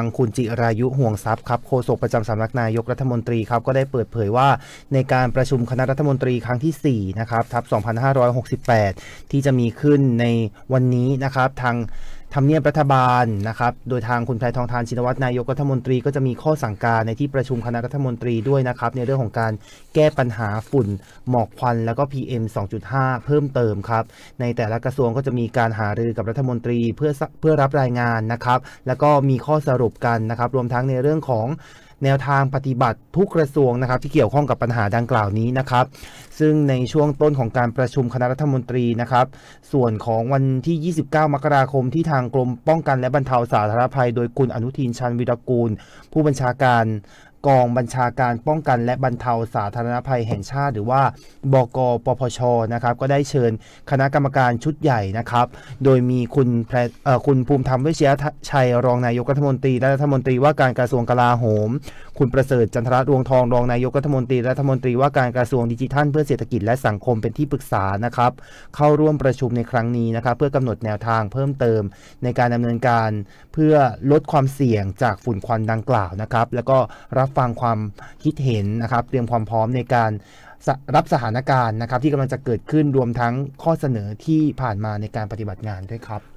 ทางคุณจิรายุห่วงทรัพย์ครับโฆษกประจำสำนักนายกรัฐมนตรีครับก็ได้เปิดเผยว่าในการประชุมคณะรัฐมนตรีครั้งที่4นะครับทับ 2568 ที่จะมีขึ้นในวันนี้นะครับทาง ทำเนียบรัฐบาลนะครับ โดยทางคุณแพทองทานชินวัตรนายกรัฐมนตรีก็จะมีข้อสั่งการในที่ประชุมคณะรัฐมนตรีด้วยนะครับ ในเรื่องของการแก้ปัญหาฝุ่นหมอกควันแล้วก็ PM 2.5 เพิ่มเติมครับ ในแต่ละกระทรวงก็จะมีการหารือกับรัฐมนตรีเพื่อเพื่อรับรายงานนะครับ แล้วก็มีข้อสรุปกันนะครับ รวมทั้งในเรื่องของ แนวทางปฏิบัติทุกกระทรวงนะครับ ที่เกี่ยวข้องกับปัญหาดังกล่าวนี้นะครับ ซึ่งในช่วงต้นของการประชุมคณะรัฐมนตรีนะครับ ส่วนของวันที่ 29 มกราคมที่ทางกรมป้องกันและบรรเทาสาธารณภัย โดยคุณอนุทินชันวิรกูล ผู้บัญชาการ กองบัญชาการป้องกันและบรรเทาสาธารณภัยแห่งชาติ หรือว่าบกปพชนะครับก็ได้เชิญคณะกรรมการชุดใหญ่นะครับโดยมีคุณแพรเอ่อคุณภูมิธรรมเวชยชัยรองนายกรัฐมนตรีและรัฐมนตรีว่าการกระทรวงกลาโหม คุณประเสริฐจันทรรวงทองรองนายกรัฐมนตรีและรัฐมนตรีว่าการกระทรวงดิจิทัล เพื่อเศรษฐกิจและสังคมเป็นที่ปรึกษานะครับเข้าร่วมประชุมในครั้งนี้นะครับเพื่อกำหนดแนวทางเพิ่มเติมในการดำเนินการ เพื่อลดความเสี่ยงจากฝุ่นควันดังกล่าวนะครับแล้วก็รับฟังความคิดเห็นนะครับ เตรียมความพร้อมในการรับสถานการณ์นะครับ ที่กำลังจะเกิดขึ้นรวมทั้งข้อเสนอที่ผ่านมาในการปฏิบัติงานด้วยครับ